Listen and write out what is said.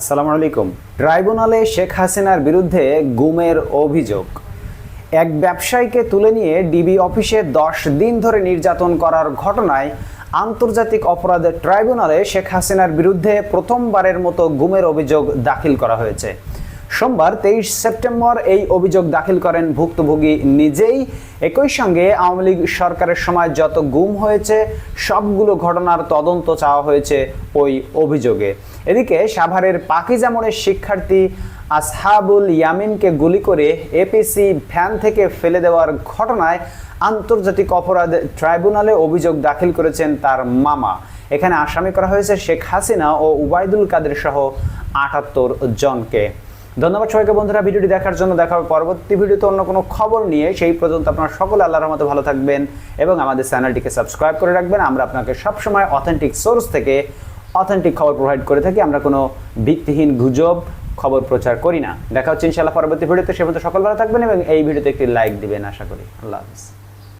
আসসালামু আলাইকুম। ট্রাইব্যুনালে শেখ হাসিনার বিরুদ্ধে গুমের অভিযোগ। এক ব্যবসায়ীকে তুলে নিয়ে ডিবি অফিসে দশ দিন ধরে নির্যাতন করার ঘটনায় আন্তর্জাতিক অপরাধ ট্রাইব্যুনালে শেখ হাসিনার বিরুদ্ধে প্রথমবারের মতো গুমের অভিযোগ দাখিল করা হয়েছে। সোমবার তেইশ সেপ্টেম্বর এই অভিযোগ দাখিল করেন ভুক্তভোগী নিজেই। একই সঙ্গে আওয়ামী লীগ সরকারের সময় যত গুম হয়েছে, সবগুলো ঘটনার তদন্ত চাওয়া হয়েছে ওই অভিযোগে। এদিকে সাভারের পাকিজামনের শিক্ষার্থী আসহাবুল ইয়ামিনকে গুলি করে এপিসি ভ্যান থেকে ফেলে দেওয়ার ঘটনায় আন্তর্জাতিক অপরাধ ট্রাইব্যুনালে অভিযোগ দাখিল করেছেন তার মামা। এখানে আসামি করা হয়েছে শেখ হাসিনা ও উবাইদুল কাদের সহ আটাত্তর জনকে। ধন্যবাদ সবাইকে বন্ধুরা, ভিডিওটি দেখার জন্য দেখা হবে পরবর্তী ভিডিওতে অন্য কোনো খবর নিয়ে। সেই পর্যন্ত আপনারা সকলে আল্লাহর মতো ভালো থাকবেন এবং আমাদের চ্যানেলটিকে সাবস্ক্রাইব করে রাখবেন। আমরা আপনাকে সবসময় অথেন্টিক সোর্স থেকে অথেন্টিক খবর প্রোভাইড করে থাকি। আমরা কোনো ভিত্তিহীন গুজব, খবর প্রচার করি না। দেখা হচ্ছে ইনশাআল্লাহ পরবর্তী ভিডিওতে। সে পর্যন্ত সকল ভালো থাকবেন এবং এই ভিডিওতে একটি লাইক দিবেন আশা করি। আল্লাহ হাফিজ।